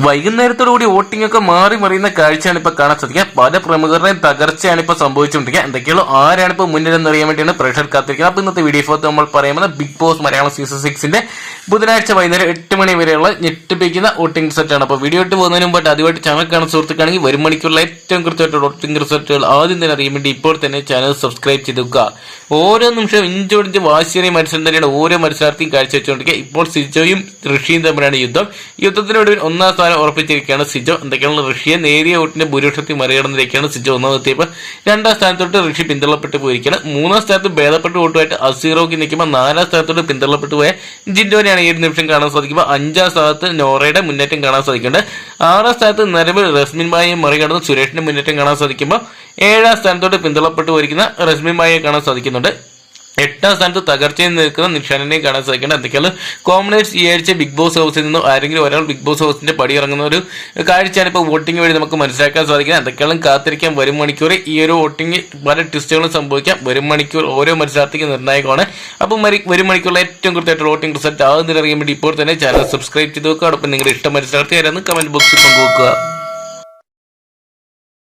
വൈകുന്നേരത്തോടുകൂടി voting ഒക്കെ മാറി മറിയുന്ന കാഴ്ചയാണ് ഇപ്പൊ കാണാൻ സാധിക്കുക. പല പ്രമുഖരുടെയും തകർച്ചയാണ് ഇപ്പൊ സംഭവിച്ചുകൊണ്ടിരിക്കുക. എന്തൊക്കെയുള്ളൂ? ആരാണ് ഇപ്പൊ മുന്നിലെന്ന് അറിയാൻ വേണ്ടിയാണ് പ്രഷർ കാത്തിരിക്കുന്നത്. അപ്പൊ ഇന്നത്തെ വീഡിയോ ഫോർത്ത് നമ്മൾ പറയുന്നത് ബിഗ് ബോസ് മലയാളം സീസൺ സിക്സിന്റെ ബുധനാഴ്ച വൈകുന്നേരം എട്ട് മണി വരെയുള്ള ഞെട്ടിപ്പിക്കുന്ന വോട്ടിംഗ് റിസൾട്ടാണ് അപ്പോൾ വീഡിയോ ഇട്ട് പോകുന്നതിന് മുമ്പായിട്ട് ആദ്യമായിട്ട് ചാനൽ കാണുന്ന സുഹൃത്തുക്കാണെങ്കിൽ വരും മണിക്കുള്ള ഏറ്റവും കൃത്യമായിട്ട് വോട്ടിംഗ് റിസൾട്ടുകൾ ആദ്യം തന്നെ അറിയാൻ വേണ്ടി ഇപ്പോൾ തന്നെ ചാനൽ സബ്സ്ക്രൈബ് ചെയ്തുക. ഓരോ നിമിഷം ഇഞ്ചോടിഞ്ച് വാശിയേറിയ മത്സരം തന്നെയാണ് ഓരോ മത്സരാർത്ഥിയും കാഴ്ചവെച്ചുകൊണ്ടിരിക്കുക. ഇപ്പോൾ സിജോയും ഋഷിയും തമ്മിലാണ് യുദ്ധം. യുദ്ധത്തിനൊടുവിൽ ഒന്നാം സ്ഥാനം ഉറപ്പിച്ചിരിക്കുകയാണ് സിജോ. എന്തൊക്കെയാണ് ഋഷിയെ നേരിയ വോട്ടിന്റെ ഭൂരിപക്ഷത്തിൽ മറികടന്നിരിക്കുകയാണ് സിജോ. ഒന്നാമതെത്തിയപ്പോൾ രണ്ടാം സ്ഥാനത്തോട്ട് ഋഷി പിന്തള്ളപ്പെട്ട് പോയിരിക്കുകയാണ്. മൂന്നാം സ്ഥാനത്ത് ഭേദപ്പെട്ട വോട്ടുമായിട്ട് അസീറോക്ക് നിൽക്കുമ്പോൾ നാലാം സ്ഥാനത്തോട്ട് പിന്തള്ളപ്പെട്ടു പോയ ജിൻഡോനെയാണ് ഈ ഒരു നിമിഷം കാണാൻ സാധിക്കുമ്പോൾ അഞ്ചാം സ്ഥാനത്ത് നോറയുടെ മുന്നേറ്റം കാണാൻ സാധിക്കുന്നുണ്ട്. ആറാം സ്ഥാനത്ത് നിലവിൽ റസ്മിൻ ബായെ മറികടന്ന് സുരേഷിന്റെ മുന്നേറ്റം കാണാൻ സാധിക്കുമ്പോൾ ഏഴാം സ്ഥാനത്തോട്ട് പിന്തള്ളപ്പെട്ടു വരിക്കുന്ന റസ്മിൻ ബായെ കാണാൻ സാധിക്കുന്നുണ്ട്. എട്ടാം സ്ഥാനത്ത് തകർച്ചയിൽ നിൽക്കുന്ന നിഷാനിനെ കാണാൻ സാധിക്കേണ്ട എന്തൊക്കെയാണ് കോമണേഴ്സ് ഈ ആഴ്ച ബിഗ് ബോസ് ഹൗസിൽ നിന്നും ആരെങ്കിലും ഒരാൾ ബിഗ് ബോസ് ഹൗസിന്റെ പടി ഇറങ്ങുന്ന ഒരു കാഴ്ചയാണ് ഇപ്പോൾ വോട്ടിംഗ് വഴി നമുക്ക് മനസ്സിലാക്കാൻ സാധിക്കുന്നത്. എന്തൊക്കെയാണ് കാത്തിരിക്കാൻ വരും മണിക്കൂർ ഈ ഒരു വോട്ടിംഗ് പല ട്വിസ്റ്റുകളും സംഭവിക്കാം. വരും മണിക്കൂർ ഓരോ മത്സരാർത്ഥിക്കും നിർണായകമാണ്. അപ്പം വരും മണിക്കൂറിലെ ഏറ്റവും കൃത്യമായിട്ട് വോട്ടിംഗ് റിസൾട്ട് ആകുന്നതിനറിയാൻ വേണ്ടി ഇപ്പോൾ തന്നെ ചാനൽ സബ്സ്ക്രൈബ് ചെയ്ത് വെക്കുക. അടുപ്പം നിങ്ങളുടെ ഇഷ്ട മത്സരാർത്ഥി ആരാന്ന് കമന്റ് ബോക്സിൽ പങ്കുവെക്കുക.